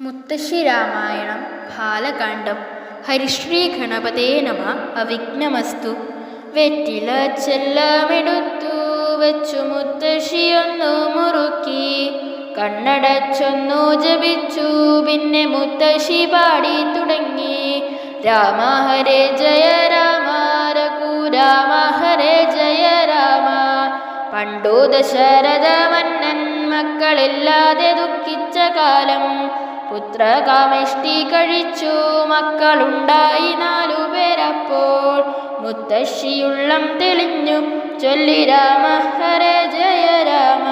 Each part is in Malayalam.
മുത്തശ്ശി രാമായണം ബാലകാണ്ഡം ഹരിശ്രീ ഗണപതേ നമ അവിഘ്നമസ്തു. വെറ്റില ചെല്ലമെടുത്തു വെച്ചു മുത്തശ്ശിയൊന്നു മുറുക്കി. കണ്ണടച്ചൊന്നു ജപിച്ചു പിന്നെ മുത്തശ്ശി പാടി തുടങ്ങി. രാമ ഹരേ ജയ രാമ രഘുരാമ ഹരേ ജയ രാമ. പണ്ടു ദശരഥ മന്നൻ മക്കളില്ലാതെ ദുഃഖിച്ച കാലം പുത്രകാമേഷ്ടി കഴിച്ചു മക്കളുണ്ടായി നാലു പേരപ്പോൾ മുത്തശ്ശിയുള്ളം തെളിഞ്ഞു. ചൊല്ലി രാമ ഹരേ ജയ രാമ.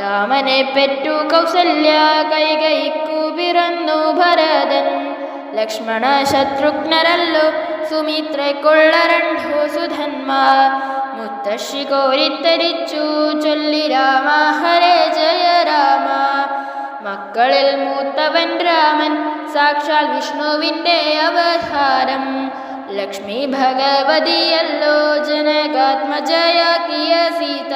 രാമനെ പെറ്റു കൗസല്യ കൈകൈക്കു പിറന്നു ഭരതൻ. ലക്ഷ്മണ ശത്രുഘ്നരല്ലോ സുമിത്രയ്ക്കുള്ള രണ്ടു സുധന്മാർ. മുത്തശ്ശി കോരിത്തരിച്ചു. ചൊല്ലി രാമ ഹരേ ജയ രാമ. മക്കളിൽ മൂത്തവൻ രാമൻ സാക്ഷാൽ വിഷ്ണുവിന്റെ അവതാരം. ലക്ഷ്മി ഭഗവതിയല്ലോ ജനകാത്മജയാക്കിയ സീത.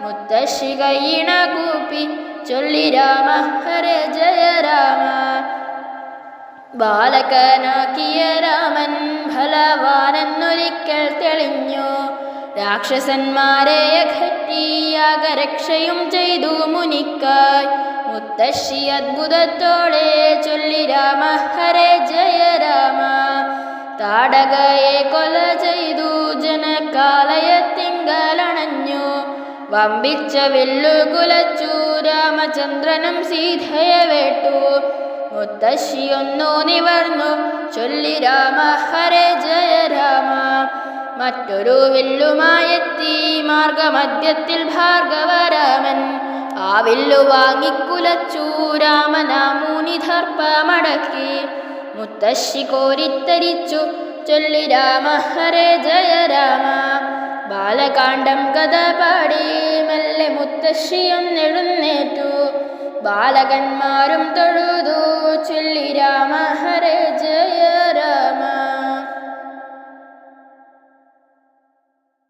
മുത്തശ്ശി കൈയിണ കൂപ്പി ചൊല്ലി രാമ ഹരേ ജയ രാമ. ബാലകനാക്കിയ രാമൻ ഫലവാനെന്നൊരിക്കൽ തെളിഞ്ഞു. രാക്ഷസന്മാരെ അകറ്റി യാഗരക്ഷയും ചെയ്തു മുനിക്കായി. മുത്തശ്ശി അത്ഭുതത്തോടെ ചൊല്ലി രാമ ഹരേ ജയ രാമ. താടകയെ കൊല ചെയ്തു ജനകാലയത്തിങ്കലണഞ്ഞു. വമ്പിച്ച വെല്ലു കുലച്ചു രാമചന്ദ്രനും സീതയെ വേട്ടു. മുത്തശ്ശിയൊന്നു നിവർന്നു ചൊല്ലി രാമ ഹരേ ജയ മറ്റൊരു വില്ലുമായെത്തി മാർഗമധ്യത്തിൽ ഭാർഗവരാമൻ. ആ വില്ലു വാങ്ങിക്കുലച്ചു രാമനാമൂനി ദർപ്പമടക്കി മുത്തശ്ശി കോരിത്തരിച്ചു ചൊല്ലി രാമ ഹരേ ജയ രാമ. ബാലകാണ്ഡം കഥ പാടി മെല്ലെ മുത്തശ്ശിയൊന്നെഴുന്നേറ്റു ബാലകന്മാരും തൊഴുതു ചൊല്ലി രാമ